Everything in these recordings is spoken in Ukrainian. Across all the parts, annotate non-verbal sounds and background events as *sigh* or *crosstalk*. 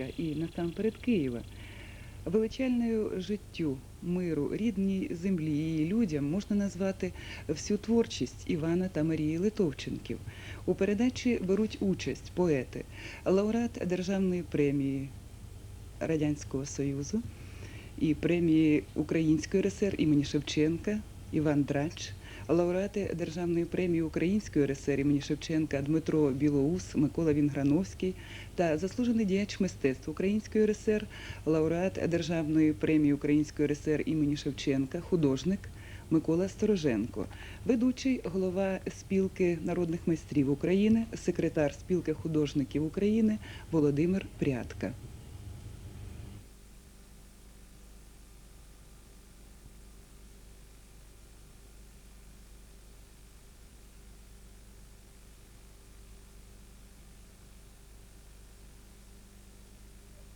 Луцька і насамперед Києва. Величальною життю, миру, рідній землі її людям можна назвати всю творчість Івана та Марії Литовченків. У передачі беруть участь поети, лауреат Державної премії Радянського Союзу і премії Української РСР імені Шевченка Іван Драч, лауреати Державної премії Української РСР імені Шевченка Дмитро Білоус, Микола Вінграновський та заслужений діяч мистецтв Української РСР, лауреат Державної премії Української РСР імені Шевченка, художник Микола Стороженко, ведучий голова спілки народних майстрів України, секретар спілки художників України Володимир Прядка.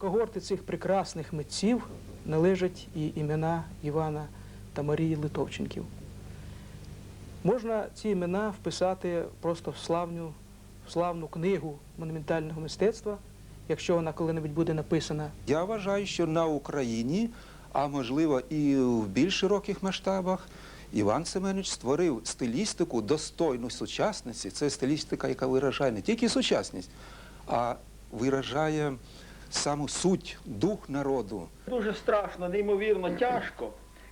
Когорти цих прекрасних митців належать і імена Івана та Марії Литовченків. Можна ці імена вписати просто в славну, в славну книгу монументального мистецтва, якщо вона коли-небудь буде написана. Я вважаю, що на Україні, а можливо і в більш широких масштабах, Іван Семенович створив стилістику достойну сучасності. Це стилістика, яка виражає не тільки сучасність, а виражає саму суть, дух народу. Дуже страшно, неймовірно тяжко,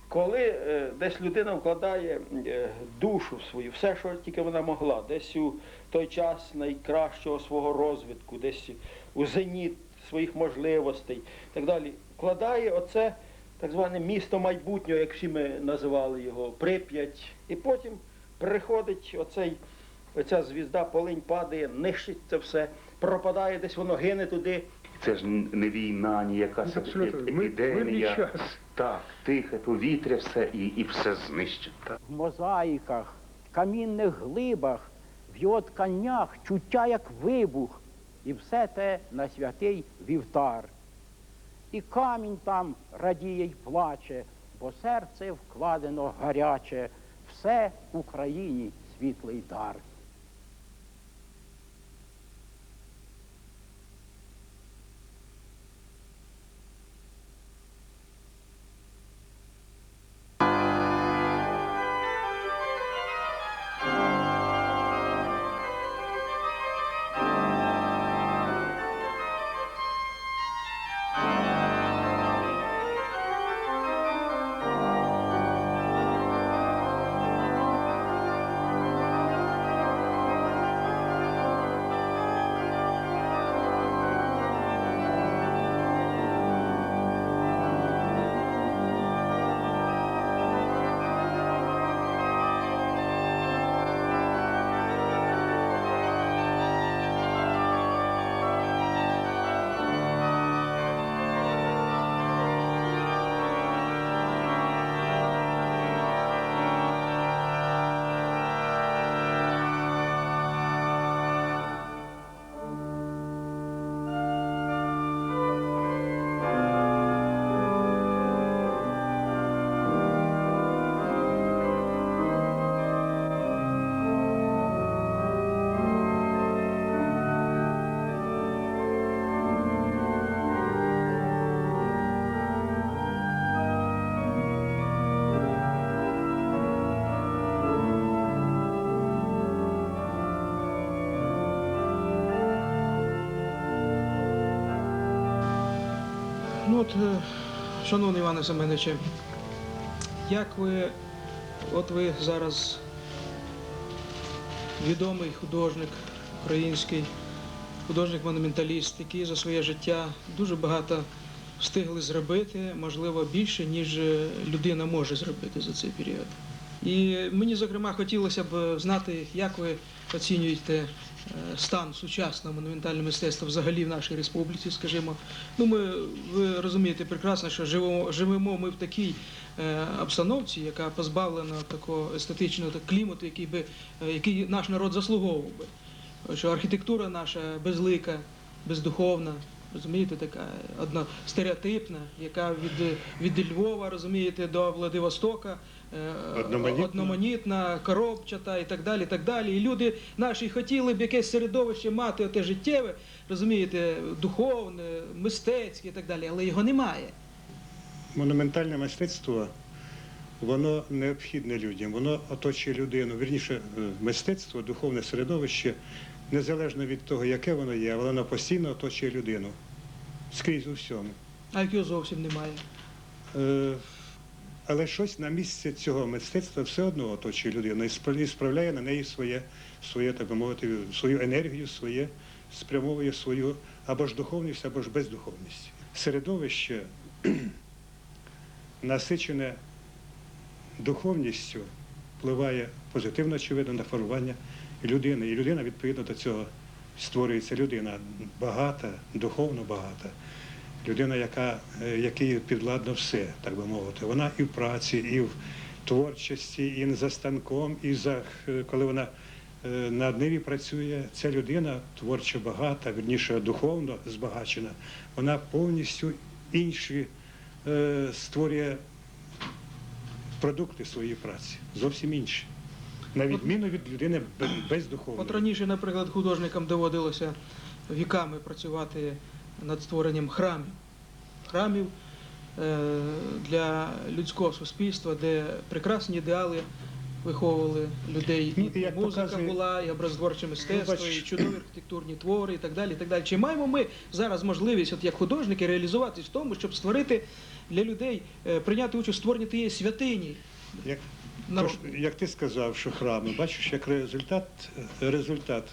коли е, десь людина вкладає е, душу свою, все, що тільки вона могла, десь у той час найкращого свого розвитку, десь у зеніт своїх можливостей так далі. Вкладає оце так зване місто майбутнього, як всі ми називали його, Прип'ять. І потім приходить оцей, оця звізда, полинь падає, нищить це все, пропадає, десь воно гине туди. Це ж не війна, ніяка це Абсолютно. Епідемія. час. Так, тихе повітря, все і, і все знищено. В мозаїках, камінних глибах, в його тканях чуття як вибух, і все те на святий вівтар. І камінь там радіє й плаче, бо серце вкладено гаряче, все Україні світлий дар. От, е, шановний Іване Семеновиче, як ви, от ви зараз відомий художник український, художник-монументаліст, який за своє життя дуже багато встигли зробити, можливо, більше, ніж е, людина може зробити за цей період. І мені, зокрема, хотілося б знати, як ви оцінюєте е, стан сучасного монументального мистецтва взагалі в нашій республіці, скажімо. Ну, ми, ви розумієте прекрасно, що живемо, живемо ми в такій е, обстановці, яка позбавлена такого естетичного клімату, який, би, е, який наш народ заслуговував би. Що архітектура наша безлика, бездуховна, Розумієте, така одна стереотипна, яка від, від Львова, розумієте, до Владивостока, Одноманітна. одноманітна, коробчата і так далі. І так далі. І люди наші хотіли б якесь середовище мати оте життєве, розумієте, духовне, мистецьке і так далі, але його немає. Монументальне мистецтво, воно необхідне людям, воно оточує людину. Вірніше, е, мистецтво, духовне середовище, незалежно від того, яке воно є, воно постійно оточує людину. Скрізь у всьому. А як його зовсім немає. Е, Але щось на місці цього мистецтва все одно оточує людину і спра- справляє на неї своє, своє, так би мовити, свою енергію, своє, спрямовує свою або ж духовність, або ж бездуховність. Середовище *clears throat* насичене духовністю впливає позитивно, очевидно, на формування людини. І людина, відповідно до цього, створюється людина багата, духовно багата. Людина, яка, е, якій підладно все, так би мовити. Вона і в праці, і в творчості, і за станком, і за е, коли вона е, на ниві працює, ця людина творчо багата, вірніше духовно збагачена, вона повністю інші е, створює продукти своєї праці, зовсім інші. На відміну від людини бе- бездуховної. От раніше, наприклад, художникам доводилося віками працювати над створенням храмів. Храмів е, для людського суспільства, де прекрасні ідеали виховували людей. І як музика показує- була, і образотворче мистецтво, і чудові архітектурні твори, і так далі. І так далі. Чи маємо ми зараз можливість, от як художники, реалізуватись в тому, щоб створити для людей, е, прийняти участь у створенні тієї святині? Як, тож, як ти сказав, що храми, бачиш, як результат, результат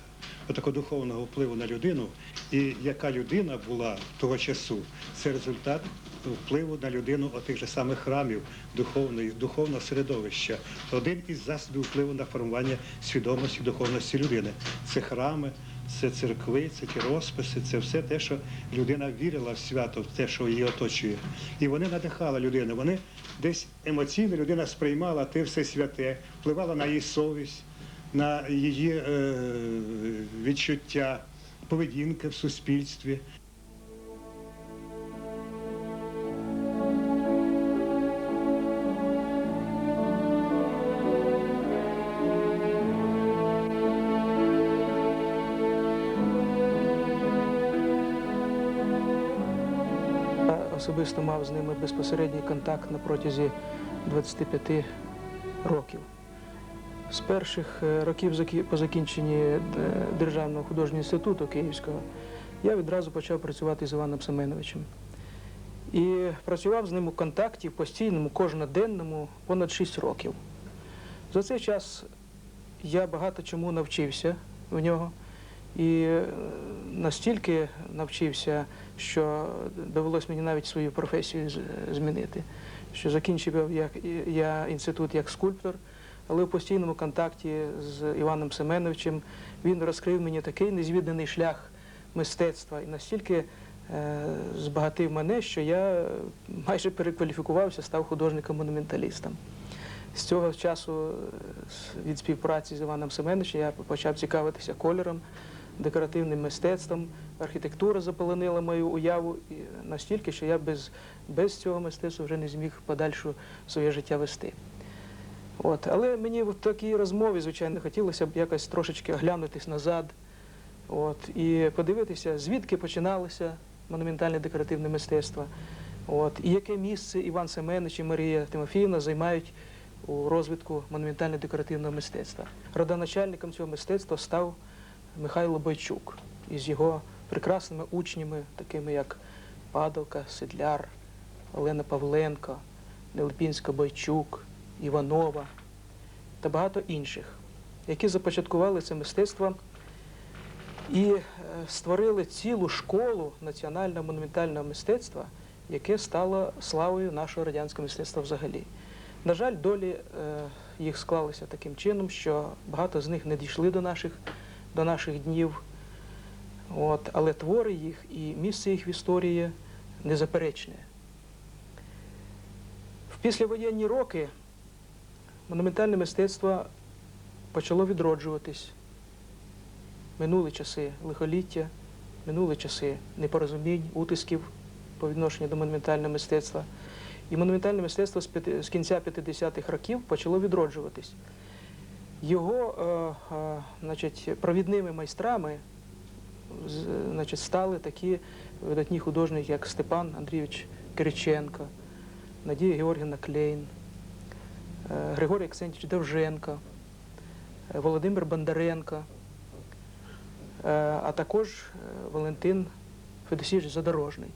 такого духовного впливу на людину, і яка людина була того часу, це результат впливу на людину отих же самих храмів, духовної, духовного середовища. Один із засобів впливу на формування свідомості, духовності людини. Це храми, це церкви, це ті розписи, це все те, що людина вірила в свято, в те, що її оточує. І вони надихали людину. Вони десь емоційно людина сприймала те все святе, впливала на її совість, на її е, відчуття, поведінки в суспільстві. Особисто мав з ними безпосередній контакт на протязі 25 років. З перших е, років по закінченні е, Державного художнього інституту Київського я відразу почав працювати з Іваном Семеновичем. І працював з ним у контакті постійному, кожноденному понад 6 років. За цей час я багато чому навчився в нього. І е, настільки навчився, що довелось мені навіть свою професію змінити. Що закінчив я, я інститут як скульптор, але в постійному контакті з Іваном Семеновичем він розкрив мені такий незвіданий шлях мистецтва і настільки е, збагатив мене, що я майже перекваліфікувався, став художником-монументалістом. З цього часу е, від співпраці з Іваном Семеновичем я почав цікавитися кольором, декоративним мистецтвом. Архітектура заполонила мою уяву настільки, що я без, без цього мистецтва вже не зміг подальшу своє життя вести. От. Але мені в такій розмові, звичайно, хотілося б якось трошечки оглянутись назад от, і подивитися, звідки починалося монументальне декоративне мистецтво. От, і яке місце Іван Семенович і Марія Тимофіївна займають у розвитку монументально-декоративного мистецтва. Родоначальником цього мистецтва став Михайло Бойчук із його прекрасними учнями, такими як Падалка, Седляр, Олена Павленко, Нелепінська Бойчук, Іванова та багато інших, які започаткували це мистецтво і е, створили цілу школу національного монументального мистецтва, яке стало славою нашого радянського мистецтва взагалі. На жаль, долі е, їх склалися таким чином, що багато з них не дійшли до наших, до наших днів. От, але твори їх і місце їх в історії незаперечне. В післявоєнні роки монументальне мистецтво почало відроджуватись. Минули часи лихоліття, минули часи непорозумінь, утисків по відношенню до монументального мистецтва. І монументальне мистецтво з, кінця 50-х років почало відроджуватись. Його е, е, значить, провідними майстрами значить, стали такі видатні художники, як Степан Андрійович Кириченко, Надія Георгівна Клейн, Григорій Аксентович Довженко, е, Володимир Бондаренко, е, а також е, Валентин Федосійович Задорожний.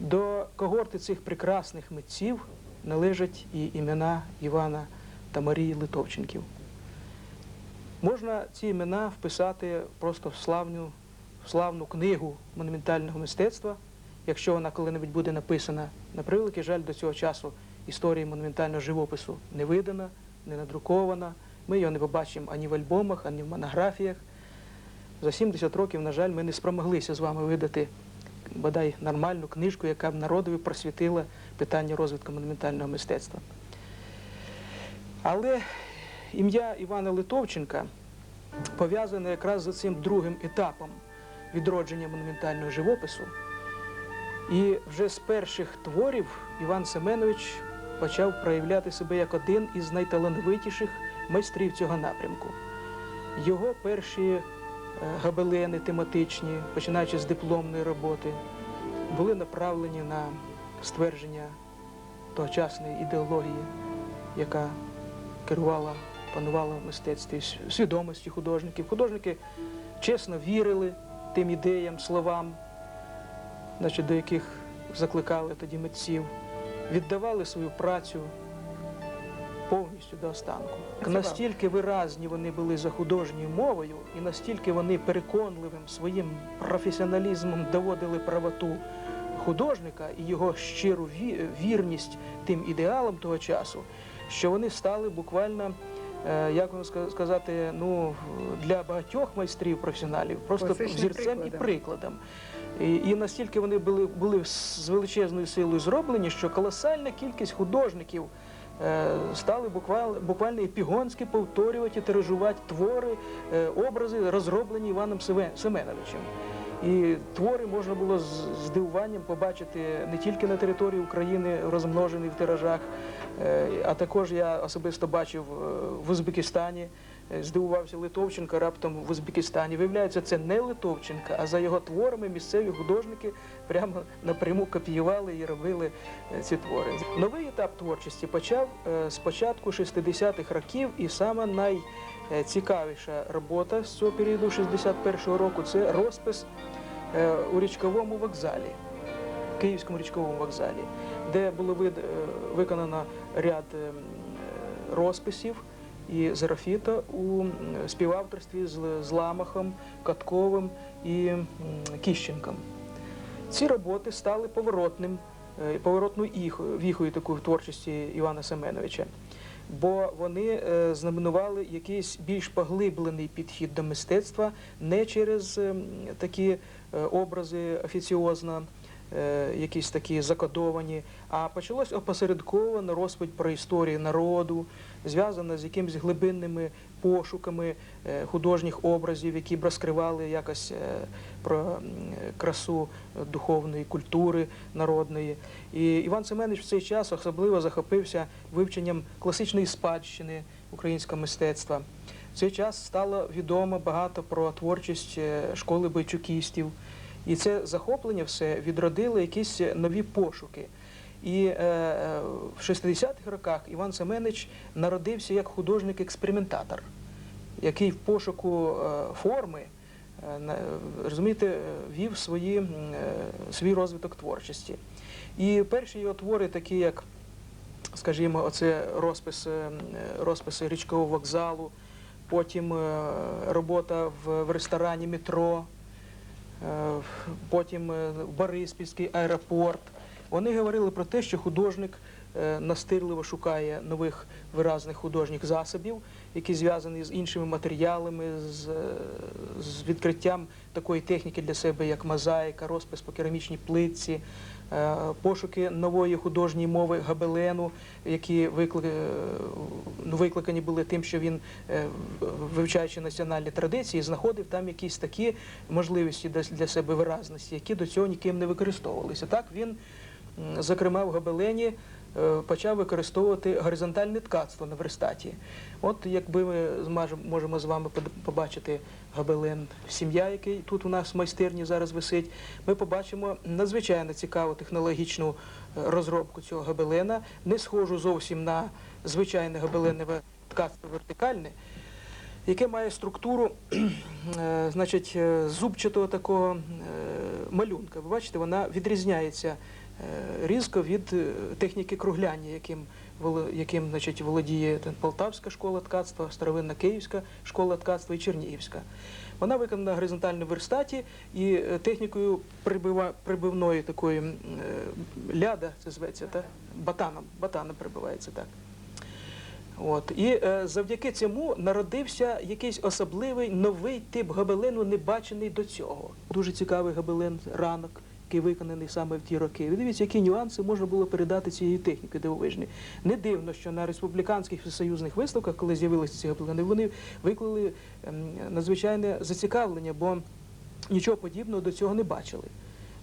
До когорти цих прекрасних митців належать і імена Івана та Марії Литовченків. Можна ці імена вписати просто в славну, в славну книгу монументального мистецтва, якщо вона коли-небудь буде написана. На превеликий жаль, до цього часу історії монументального живопису не видана, не надрукована. Ми його не побачимо ані в альбомах, ані в монографіях. За 70 років, на жаль, ми не спромоглися з вами видати бодай нормальну книжку, яка б народові просвітила питання розвитку монументального мистецтва. Але ім'я Івана Литовченка пов'язане якраз з цим другим етапом відродження монументального живопису. І вже з перших творів Іван Семенович почав проявляти себе як один із найталановитіших майстрів цього напрямку. Його перші е, гобелени тематичні, починаючи з дипломної роботи, були направлені на ствердження тогочасної ідеології, яка керувала, панувала в мистецтві, свідомості художників. Художники чесно вірили тим ідеям, словам, значить, до яких закликали тоді митців, віддавали свою працю повністю до останку. Настільки виразні вони були за художньою мовою, і настільки вони переконливим своїм професіоналізмом доводили правоту художника і його щиру ві- вірність тим ідеалам того часу, що вони стали буквально. е, Як вам сказати, ну для багатьох майстрів професіоналів просто Класичним взірцем і прикладом. І, і настільки вони були, були з величезною силою зроблені, що колосальна кількість художників е, стали буквально, буквально епігонськи повторювати тиражувати твори, е, образи, розроблені Іваном Семеновичем. І твори можна було з здивуванням побачити не тільки на території України, розмножені в тиражах, е, а також я особисто бачив е, в Узбекистані. Е, Здивувався Литовченка раптом в Узбекистані. Виявляється, це не Литовченка, а за його творами місцеві художники прямо напряму копіювали і робили е, ці твори. Новий етап творчості почав е, з початку 60-х років, і саме найцікавіша робота з цього періоду 61-го року це розпис у річковому вокзалі. Київському річковому вокзалі, де було виконано ряд е, м, е, розписів і зерафіта у співавторстві з, Л- з Ламахом, Катковим і Кіщенком. Ці роботи стали поворотним, е, поворотною іхою- віхою такої творчості Івана Семеновича. Бо вони е, знаменували якийсь більш поглиблений підхід до мистецтва не через такі е, образи офіціозно, якісь такі закодовані, а почалось опосередковано розповідь про історію народу, зв'язана з якимись глибинними пошуками е, художніх образів, які б розкривали якось е, про красу духовної культури народної. І Іван Семенович в цей час особливо захопився вивченням класичної спадщини українського мистецтва. В цей час стало відомо багато про творчість е, школи бойчукістів. І це захоплення все відродило якісь нові пошуки. І е, е, в 60-х роках Іван Семенович народився як художник-експериментатор, який в пошуку е, форми, е, розумієте, вів свої, е, свій розвиток творчості. І перші його твори, такі як, скажімо, оце розпис, е, е, розписи річкового вокзалу, потім е, робота в, в ресторані метро. Е, потім е, Бориспільський аеропорт. Вони говорили про те, що художник е, настирливо шукає нових виразних художніх засобів, які зв'язані з іншими матеріалами, з, з відкриттям такої техніки для себе, як мозаїка, розпис по керамічній плитці, е, пошуки нової художньої мови габелену, які викли- ну, викликані були тим, що він, е, вивчаючи національні традиції, знаходив там якісь такі можливості для- себе виразності, які до цього ніким не використовувалися. Так він, зокрема, в гобелені е, почав використовувати горизонтальне ткацтво на верстаті. От якби ми можемо з вами побачити гобелен сім'я, який тут у нас в майстерні зараз висить, ми побачимо надзвичайно цікаву технологічну е, розробку цього гобелена, не схожу зовсім на звичайне гобеленове ткацтво вертикальне, яке має структуру *clears throat* е, значить, зубчатого такого малюнка. Ви бачите, вона відрізняється різко від е, техніки кругляння, яким, яким значить, володіє Полтавська школа ткацтва, старовинна Київська школа ткацтва і Чернігівська. Вона виконана на горизонтальному верстаті і е, технікою прибива, прибивної такої е, ляда, це зветься, та? батаном, батаном прибивається так. От. І е, завдяки цьому народився якийсь особливий новий тип гобелену, не бачений до цього. Дуже цікавий гобелен ранок, який виконаний саме в ті роки. Ви дивіться, які нюанси можна було передати цією технікою дивовижні. Не дивно, що на республіканських всесоюзних виставках, коли з'явилися ці гобелени, вони виклали ем, надзвичайне зацікавлення, бо нічого подібного до цього не бачили.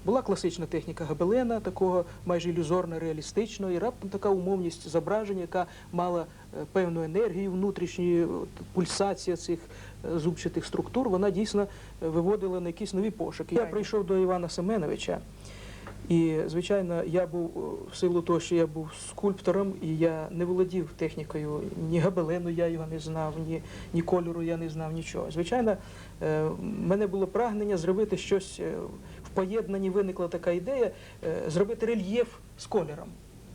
Була класична техніка гобелена, такого майже ілюзорно реалістичного, і раптом така умовність зображення, яка мала е, певну енергію внутрішньої, пульсація цих е, зубчатих структур, вона дійсно е, виводила на якісь нові пошуки. Я прийшов до Івана Семеновича, і, звичайно, я був е, в силу того, що я був скульптором, і я не володів технікою ні гобелену, я його не знав, ні, ні кольору я не знав, нічого. Звичайно, е, в мене було прагнення зробити щось е, поєднанні. Виникла така ідея е, зробити рельєф з кольором.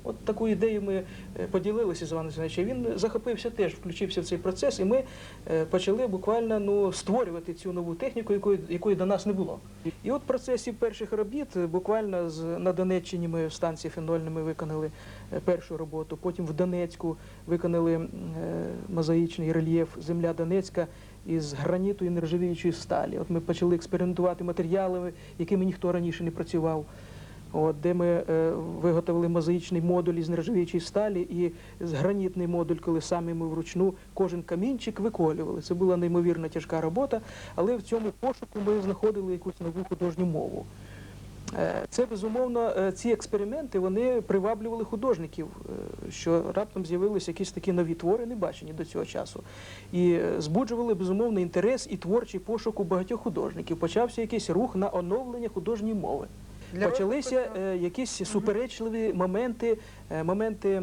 От таку ідею ми е, поділилися з Іваном Семеновичем. Він захопився теж, включився в цей процес, і ми е, почали буквально ну, створювати цю нову техніку, якої, якої до нас не було. І от в процесі перших робіт буквально з, на Донеччині ми в станції фенольної ми виконали першу роботу. Потім в Донецьку виконали мозаїчний рельєф Земля Донецька із граніту і нержавіючої сталі. От ми почали експериментувати матеріалами, якими ніхто раніше не працював. От, де ми е, виготовили мозаїчний модуль із нержавіючої сталі і з гранітний модуль, коли самі ми вручну кожен камінчик виколювали. Це була неймовірно тяжка робота, але в цьому пошуку ми знаходили якусь нову художню мову. Е, Це безумовно е, ці експерименти вони приваблювали художників, е, що раптом з'явилися якісь такі нові твори, не бачені до цього часу, і збуджували безумовно інтерес і творчий пошук у багатьох художників. Почався якийсь рух на оновлення художньої мови. Для Почалися е, якісь суперечливі моменти, е, моменти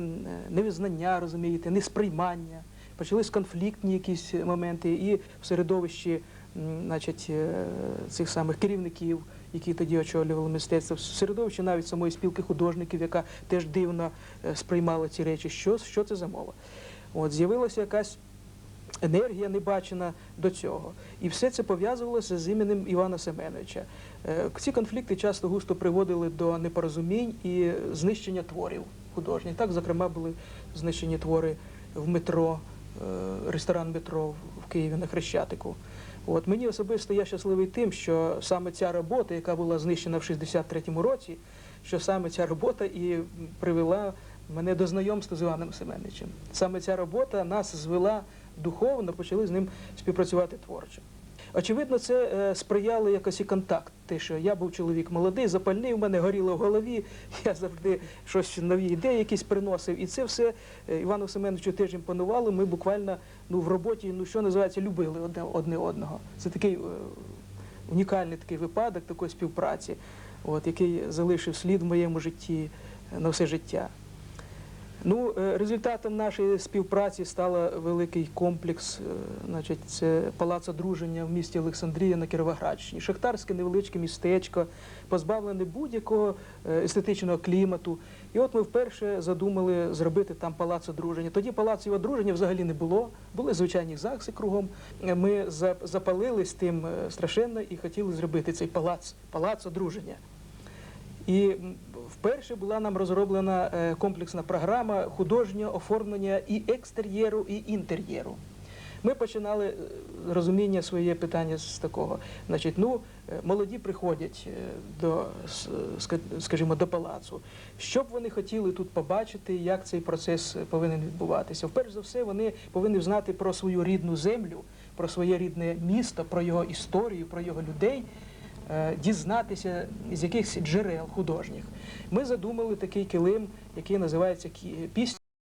невизнання, розумієте, несприймання. Почались конфліктні якісь моменти і в середовищі значить, цих самих керівників, які тоді очолювали мистецтво, в середовищі навіть самої спілки художників, яка теж дивно е, сприймала ці речі. Що, що це за мова? От, з'явилася якась енергія не бачена до цього. І все це пов'язувалося з іменем Івана Семеновича. Е, Ці конфлікти часто густо приводили до непорозумінь і знищення творів художніх. Так, зокрема, були знищені твори в метро, е, ресторан метро в Києві на Хрещатику. От мені особисто я щасливий тим, що саме ця робота, яка була знищена в 63-му році, що саме ця робота і привела мене до знайомства з Іваном Семеновичем. Саме ця робота нас звела духовно, почали з ним співпрацювати творчо. Очевидно, це е, сприяло якось і контакт. Те, що я був чоловік молодий, запальний, у мене горіло в голові, *laughs* я завжди щось нові ідеї якісь приносив. І це все е, Івану Семеновичу теж імпонувало. Ми буквально ну, в роботі, ну що називається, любили одне, одне одного. Це такий е, унікальний такий випадок такої співпраці, от, який залишив слід в моєму житті на все життя. Ну, е, результатом нашої співпраці став великий комплекс, е, значить, це палац одруження в місті Олександрія на Кіровоградщині. Шахтарське невеличке містечко, позбавлене будь-якого е, естетичного клімату. І от ми вперше задумали зробити там палац одруження. Тоді палаців одруження взагалі не було, були звичайні ЗАГСи кругом. Ми за- запалились тим страшенно і хотіли зробити цей палац, палац одруження. І вперше була нам розроблена е, комплексна програма художнього оформлення і екстер'єру, і інтер'єру. Ми починали е, розуміння своє питання з такого. Значить, ну, е, молоді приходять до, скажімо, до палацу. Що б вони хотіли тут побачити, як цей процес повинен відбуватися? Вперше за все, вони повинні знати про свою рідну землю, про своє рідне місто, про його історію, про його людей. Е, Дізнатися з якихось джерел художніх. Ми задумали такий килим, який називається «Кі- пісня.